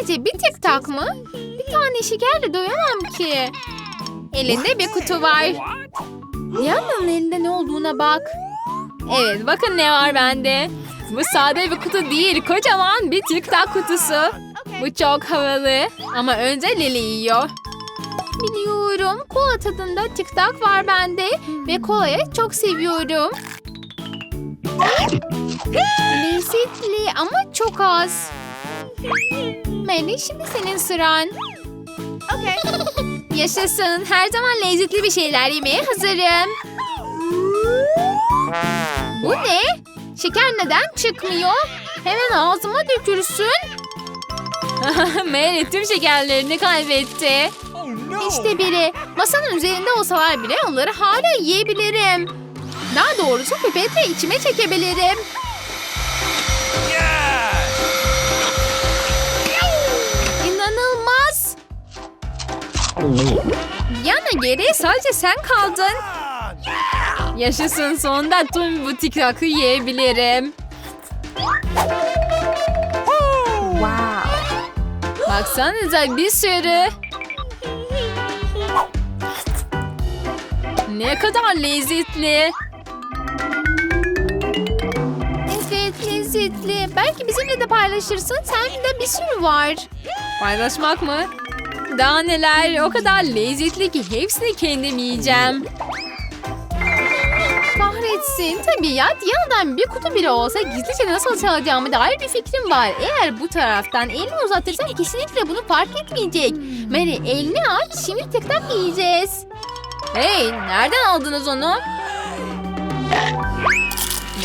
Sadece bir tek tak mı? Bir tane şekerle doyamam ki. Elinde bir kutu var. Diana'nın elinde ne olduğuna bak. Evet bakın ne var bende. Bu sade bir kutu değil kocaman bir tic tac kutusu. Bu çok havalı ama önce Lili yiyor. Biliyorum kola tadında tic tac var bende ve kolayı çok seviyorum. Lezzetli ama çok az. Melih şimdi senin sıran. Yaşasın. Her zaman lezzetli bir şeyler yemeye hazırım. Bu ne? Şeker neden çıkmıyor? Hemen ağzıma dökülsün. Mary tüm şekerlerini kaybetti. İşte biri. Masanın üzerinde olsalar bile onları hala yiyebilirim. Daha doğrusu pipetle içime çekebilirim. Yana geri sadece sen kaldın. Yaşasın sonunda tüm bu tiktakı yiyebilirim. Baksanıza bir sürü. Ne kadar lezzetli. Evet lezzetli. Belki bizimle de paylaşırsın. Sende bir sürü var. Paylaşmak mı? Daha neler o kadar lezzetli ki hepsini kendim yiyeceğim. Kahretsin. Tabii ya Diana'dan bir kutu bile olsa gizlice nasıl çalacağımı dair bir fikrim var. Eğer bu taraftan elini uzatırsan kesinlikle bunu fark etmeyecek. Mary elini aç şimdi tek tak yiyeceğiz. Hey nereden aldınız onu?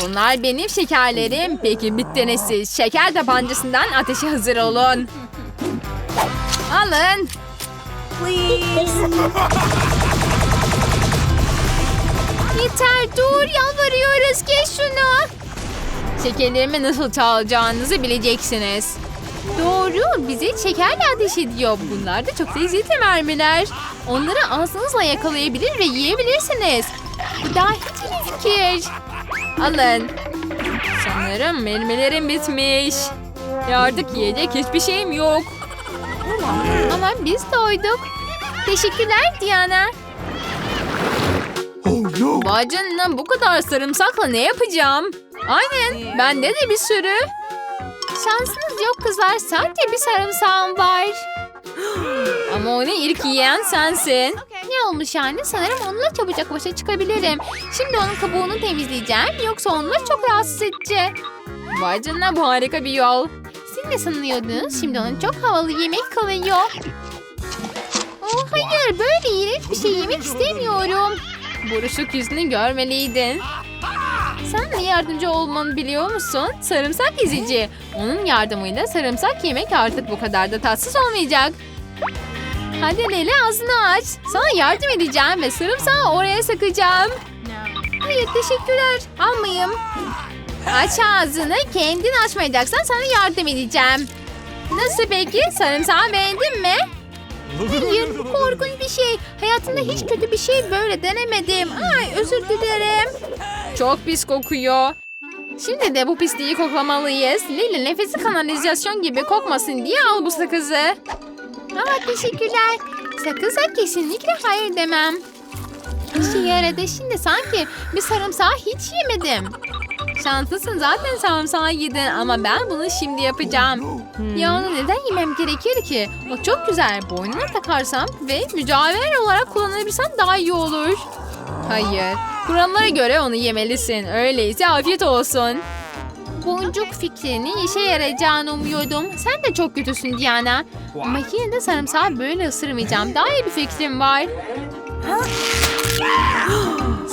Bunlar benim şekerlerim. Peki bittiniz siz. Şeker tabancasından ateşe hazır olun. Alın. Yeter dur yalvarıyoruz geç şunu. Şekerlerimi nasıl çalacağınızı bileceksiniz. Doğru bizi şekerle ateş ediyor. Bunlar da çok lezzetli mermiler. Onları ağzınızla yakalayabilir ve yiyebilirsiniz. Bu daha hiç iyi fikir. Alın. Sanırım mermilerim bitmiş. Ve artık yiyecek hiçbir şeyim yok. Ama biz doyduk. Teşekkürler Diana. Vay canına bu kadar sarımsakla ne yapacağım? Aynen bende de bir sürü. Şansınız yok kızlar sadece bir sarımsağım var. Ama onu ilk yiyen sensin. Ne olmuş yani? Sanırım onunla çabucak başa çıkabilirim. Şimdi onun kabuğunu temizleyeceğim. Yoksa onunla çok rahatsız edici. Vay canına bu harika bir yol. Siz ne sanıyordunuz? Şimdi onun çok havalı yemek kalıyor. Oh hayır böyle iğrenç bir şey yemek istemiyorum. Buruşuk yüzünü görmeliydin. Sen de yardımcı olmanı biliyor musun? Sarımsak ezici. Onun yardımıyla sarımsak yemek artık bu kadar da tatsız olmayacak. Hadi Leli ağzını aç. Sana yardım edeceğim ve sarımsağı oraya sıkacağım. Hayır teşekkürler. Almayayım. Aç ağzını. Kendin açmayacaksan sana yardım edeceğim. Nasıl peki? Sarımsağı beğendin mi? Hayır, korkunç bir şey. Hayatımda hiç kötü bir şey böyle denemedim. Ay, özür dilerim. Çok pis kokuyor. Şimdi de bu pisliği koklamalıyız. Lili nefesi kanalizasyon gibi kokmasın diye al bu sakızı. Aa, teşekkürler. Sakıza kesinlikle hayır demem. İşe yaradı. Şimdi sanki bir sarımsağı hiç yemedim. Şanslısın zaten sarımsağı yedin ama ben bunu şimdi yapacağım. Ya onu neden yemem gerekir ki? O çok güzel. Boynuna takarsam ve mücevher olarak kullanabilirsem daha iyi olur. Hayır. Kurallara göre onu yemelisin. Öyleyse afiyet olsun. Boncuk fikrinin işe yarayacağını umuyordum. Sen de çok kötüsün Diana. Ama yine de sarımsağı böyle ısırmayacağım. Daha iyi bir fikrim var.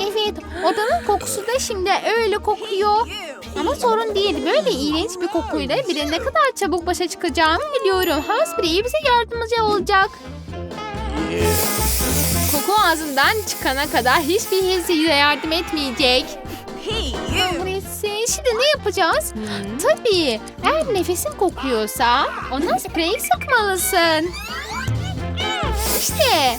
Evet, odanın kokusu da şimdi öyle kokuyor. Ama sorun değil. Böyle iğrenç bir kokuyla bile ne kadar çabuk başa çıkacağımı biliyorum. Hairspray bize yardımcı olacak. Koku ağzından çıkana kadar hiçbir his size yardım etmeyecek. Kahretsin. Şimdi ne yapacağız? Tabii. Eğer nefesin kokuyorsa ona sprey sıkmalısın. İşte.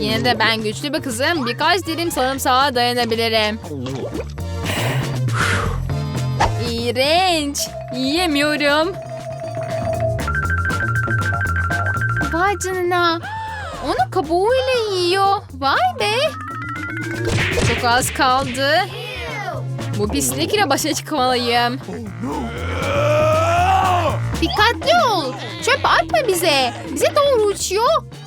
Yine de ben güçlü bir kızım. Birkaç dilim sarımsağa dayanabilirim. İğrenç. Yiyemiyorum. Vay canına. Onu kabuğuyla yiyor. Vay be. Çok az kaldı. Bu pislikle başa çıkmalıyım. Dikkatli ol. Çöp atma bize. Bize doğru uçuyor.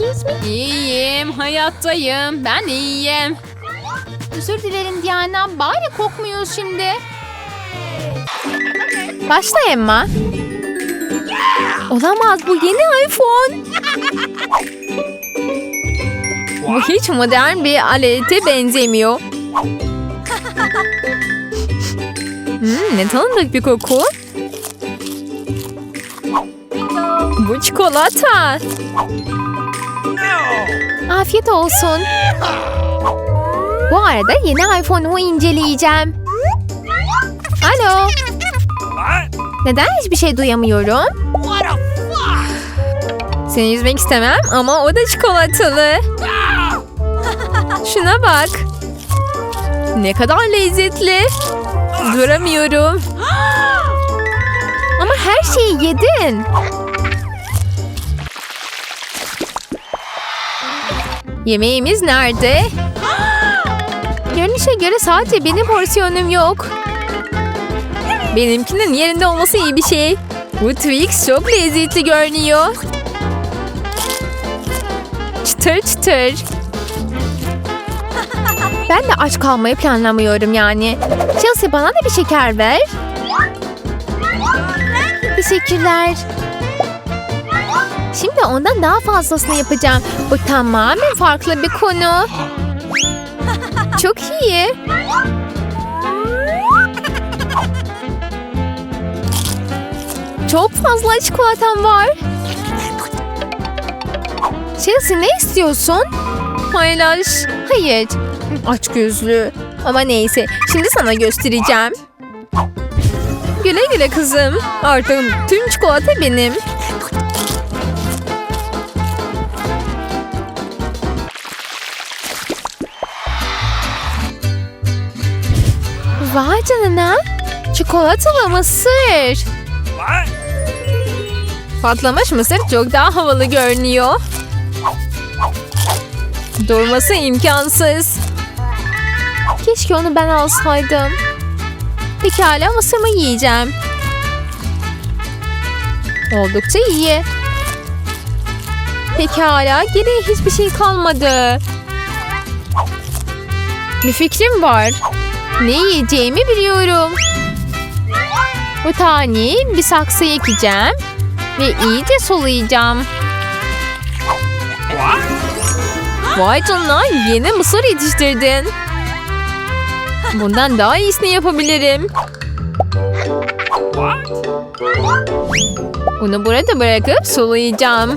Excuse me? İyiyim, hayattayım. Ben iyiyim. Özür dilerim Diana. Bari kokmuyoruz şimdi. Başla Emma. Olamaz bu yeni iPhone. Bu hiç modern bir alete benzemiyor. Hmm, ne tanıdık bir koku. Bu çikolata. Afiyet olsun. Bu arada yeni iPhone'umu inceleyeceğim. Alo. Neden hiçbir şey duyamıyorum? Seni üzmek istemem ama o da çikolatalı. Şuna bak. Ne kadar lezzetli. Duramıyorum. Ama her şeyi yedin. Yemeğimiz nerede? Görünüşe göre sadece benim porsiyonum yok. Benimkinin yerinde olması iyi bir şey. Bu Twix çok lezzetli görünüyor. Çıtır çıtır. Ben de aç kalmayı planlamıyorum yani. Chelsea bana da bir şeker ver. Teşekkürler. Şimdi ondan daha fazlasını yapacağım. Bu tamamen farklı bir konu. Çok iyi. Çok fazla çikolatam var. Chelsea ne istiyorsun? Paylaş. Hayır. Aç gözlü. Ama neyse. Şimdi sana göstereceğim. Güle güle kızım. Artık tüm çikolata benim. Vay canına. Çikolatalı mısır. Patlamış mısır çok daha havalı görünüyor. Durması imkansız. Keşke onu ben alsaydım. Pekala mısırımı yiyeceğim. Oldukça iyi. Pekala geriye hiçbir şey kalmadı. Bir fikrim var. Ne yiyeceğimi biliyorum. Bu taneyi bir saksıya ekeceğim. Ve iyice sulayacağım. Vay canına yeni mısır yetiştirdin. Bundan daha iyisini yapabilirim. Bunu burada bırakıp sulayacağım.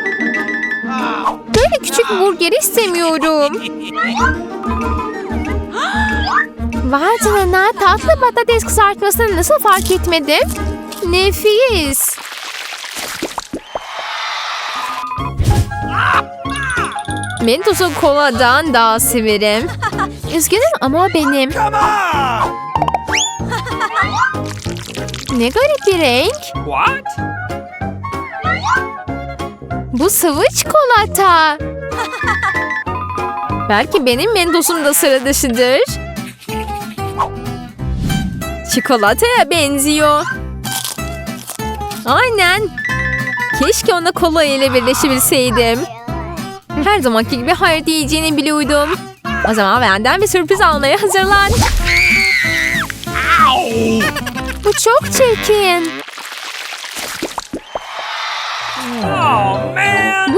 Küçük burger istemiyorum. Vay canına tatlı patates kızartmasını nasıl fark etmedim? Nefis. Mentos'u koladan daha severim. Üzgünüm ama o benim. Ne garip bir renk. What? Bu sıvı çikolata. Belki benim Mentos'um da sıra dışıdır. Çikolataya benziyor. Aynen. Keşke ona kola ile birleşebilseydim. Her zamanki gibi hayır diyeceğini biliyordum. O zaman benden bir sürpriz almaya hazırlan. Bu çok çirkin.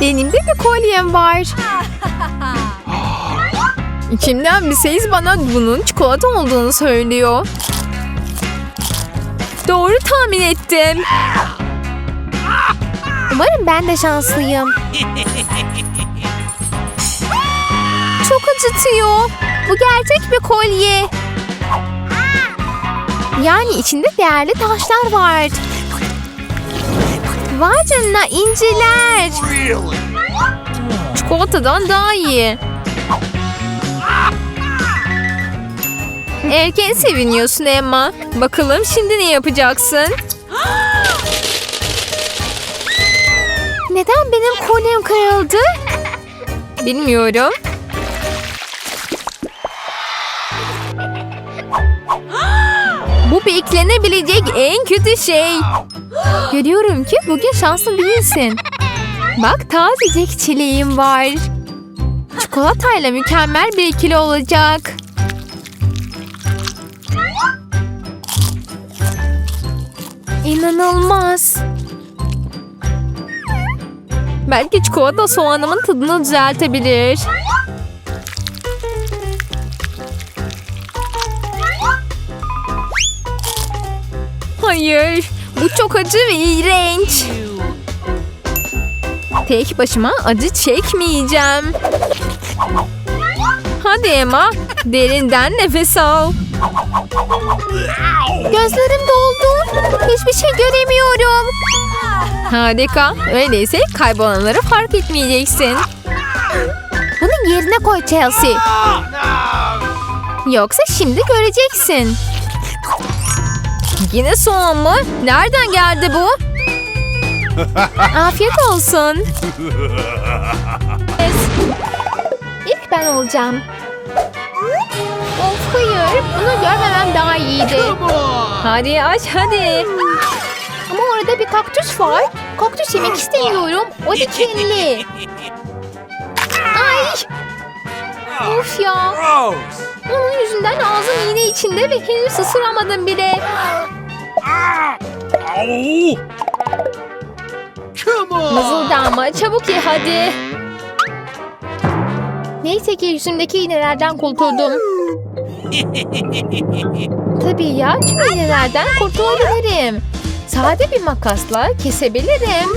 Benim de bir kolyem var. İçimden bir ses bana bunun çikolata olduğunu söylüyor. Doğru tahmin ettim. Umarım ben de şanslıyım. Çok acıtıyor. Bu gerçek bir kolye. Yani içinde değerli taşlar var. Vay canına inciler. Really? Çikolatadan daha iyi. Erken seviniyorsun Emma. Bakalım şimdi ne yapacaksın? Neden benim kolyem kırıldı? Bilmiyorum. Bu beklenebilecek en kötü şey. Görüyorum ki bugün şanslı değilsin. Bak tazecik çileğim var. Çikolatayla mükemmel bir ikili olacak. İnanılmaz. Belki çikolata soğanımın tadını düzeltebilir. Hayır, bu çok acı ve iğrenç. Tek başıma acı çekmeyeceğim. Hadi Emma, derinden nefes al. Gözlerim doldu. Hiçbir şey göremiyorum. Harika. Öyleyse kaybolanları fark etmeyeceksin. Bunu yerine koy Chelsea. Yoksa şimdi göreceksin. Yine soğan mı? Nereden geldi bu? Afiyet olsun. İlk ben olacağım. Of hayır. Bunu görmemem daha iyiydi. Hadi aç hadi. Ama orada bir kaktüs var. Kaktüs yemek istemiyorum. O dikenli. Ay of ya. Onun yüzünden ağzım iğne içinde ve henüz ısıramadım bile. Come on. Mızıldama çabuk ye hadi. Neyse ki yüzümdeki iğnelerden kurtuldum. Tabii ya tüm iğnelerden kurtulabilirim. Sade bir makasla kesebilirim.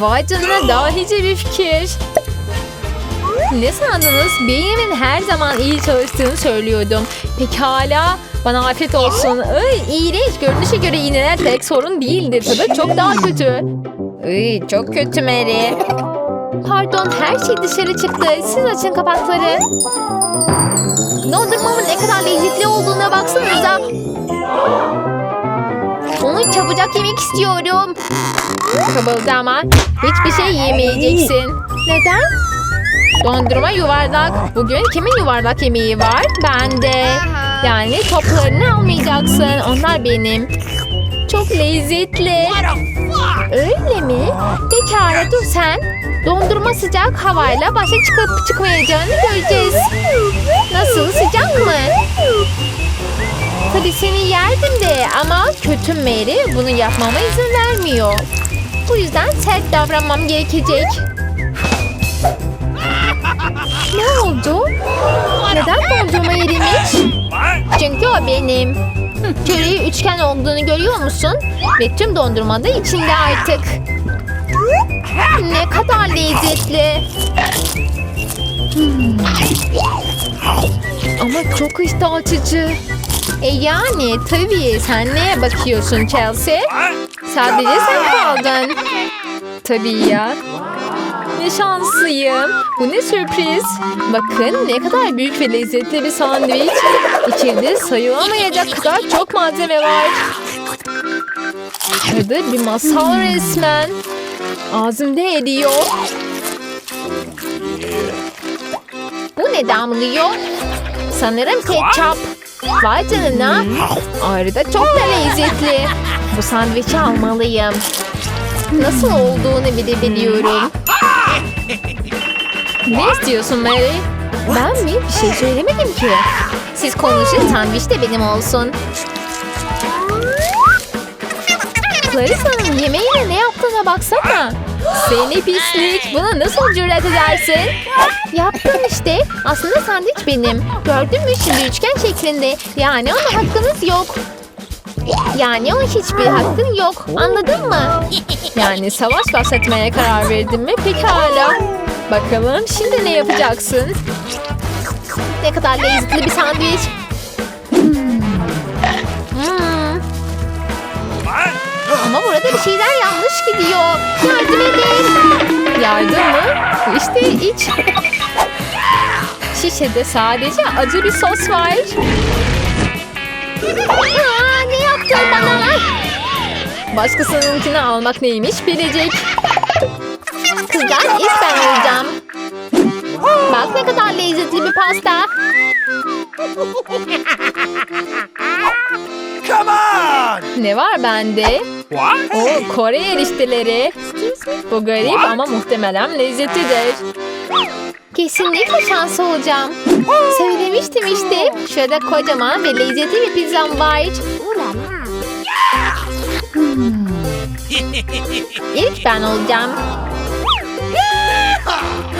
Vay canına dahice bir fikir. Ne sandınız? Beynimin her zaman iyi çalıştığını söylüyordum. Pekala. Bana afiyet olsun. Ay, iğrenç. Görünüşe göre iğneler tek sorun değildir. Tadı çok daha kötü. Ay, çok kötü Mary. Pardon her şey dışarı çıktı. Siz açın kapakları. Dondurmamın ne kadar lezzetli olduğuna baksanıza. Onu çabucak yemek istiyorum. Kıvıldama. Hiçbir şey yemeyeceksin. Neden? Dondurma yuvarlak. Bugün kimin yuvarlak yemeği var? Bende. Yani toplarını almayacaksın. Onlar benim. Çok lezzetli. Öyle mi? Pekala dur sen. Dondurma sıcak havayla başa çıkıp çıkmayacağını göreceğiz. Nasıl sıcak mı? Tabii seni yerdim de ama kötü Mary bunu yapmama izin vermiyor. Bu yüzden sert davranmam gerekecek. Ne oldu? Neden dondurma erimiş? Çünkü o benim. Köreği üçgen olduğunu görüyor musun? Ve tüm dondurma da içinde artık. Ne kadar lezzetli. Hmm. Ama çok iştah açıcı. E yani tabii sen neye bakıyorsun Chelsea? Sadece sen kaldın. Tabii ya. Ne şanslıyım. Bu ne sürpriz. Bakın ne kadar büyük ve lezzetli bir sandviç. İçinde sayılamayacak kadar çok malzeme var. Tadı bir masal resmen. Ağzımda eriyor. Bu ne damlıyor? Sanırım ketçap. Vay canına. Ayrıca çok da lezzetli. Bu sandviçi almalıyım. Nasıl olduğunu bile biliyorum. Ne istiyorsun Mary? Ben mi? Bir şey söylemedim ki. Siz konuşun sandviç de benim olsun. Clarissa'nın yemeğine ne yaptığına baksana. Seni pislik. Buna nasıl cüret edersin? Yaptım işte. Aslında sandviç benim. Gördün mü şimdi üçgen şeklinde. Yani ona hakkınız yok. Yani o hiçbir hakkın yok. Anladın mı? Yani savaş başlatmaya karar verdin mi? Pekala. Bakalım şimdi ne yapacaksın? Ne kadar lezzetli bir sandviç. Hmm, ama burada bir şeyler yanlış gidiyor. Yardım edin. Yardım mı? İşte iç. Şişede sadece acı bir sos var. Aa, ne yaptın bana? Başkasınınkini almak neymiş bilecek. Kızlar ilk ben olacağım. Bak ne kadar lezzetli bir pasta. Come on. Ne var bende? What? O Kore erişteleri. Bu garip ama muhtemelen lezzetlidir. Kesinlikle şanslı olacağım. Söylemiştim işte. Şurada kocaman ve lezzetli bir pizzam var. Hmm. İlk ben olacağım.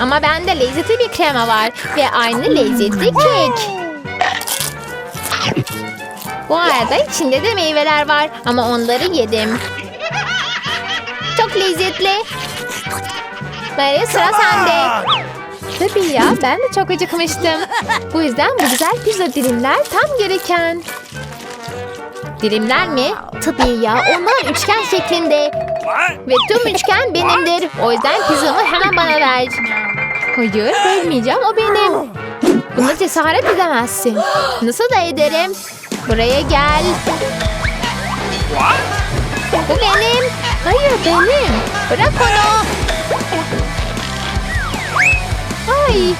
Ama bende lezzetli bir krema var ve aynı lezzetli kek. Bu arada içinde de meyveler var ama onları yedim. Çok lezzetli. Mary sıra sende. Tabii ya ben de çok acıkmıştım. Bu yüzden bu güzel pizza dilimler tam gereken. Dilimler mi? Tabii ya onlar üçgen şeklinde. Ve tüm üçgen benimdir. O yüzden pizzamı hemen bana ver. Hayır vermeyeceğim o benim. Buna cesaret edemezsin. Nasıl da ederim? Buraya gel. Bu benim. Hayır benim. Bırak onu. Ay.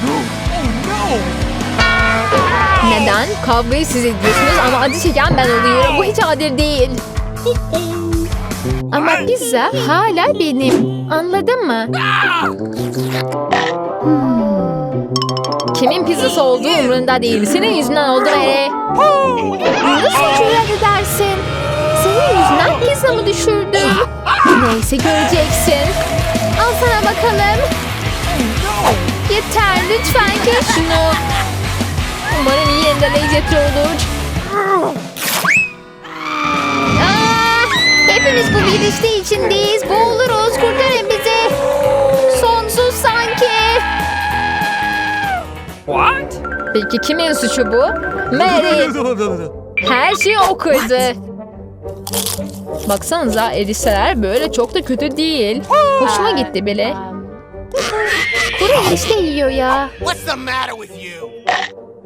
Neden? Kavgayı siz ediyorsunuz ama acı çeken ben oluyorum. Bu hiç adil değil. Ama pizza hala benim. Anladın mı? Kimin pizzası olduğu umurunda değil. Senin yüzünden oldu Mary. Nasıl cüret edersin? Senin yüzünden pizzamı düşürdüm. Neyse göreceksin. Al sana bakalım. Yeter lütfen kes şunu. Umarım yine de lezzetli olur. Aa, hepimiz bu bir içindeyiz. Boğuluruz. Kurtarın bizi. What? Peki kimin suçu bu? Mary. Her şeyi o kırdı. Baksanıza erişteler böyle çok da kötü değil. Hoşuma gitti bile. Kuru erişte yiyor ya. What's the matter with you?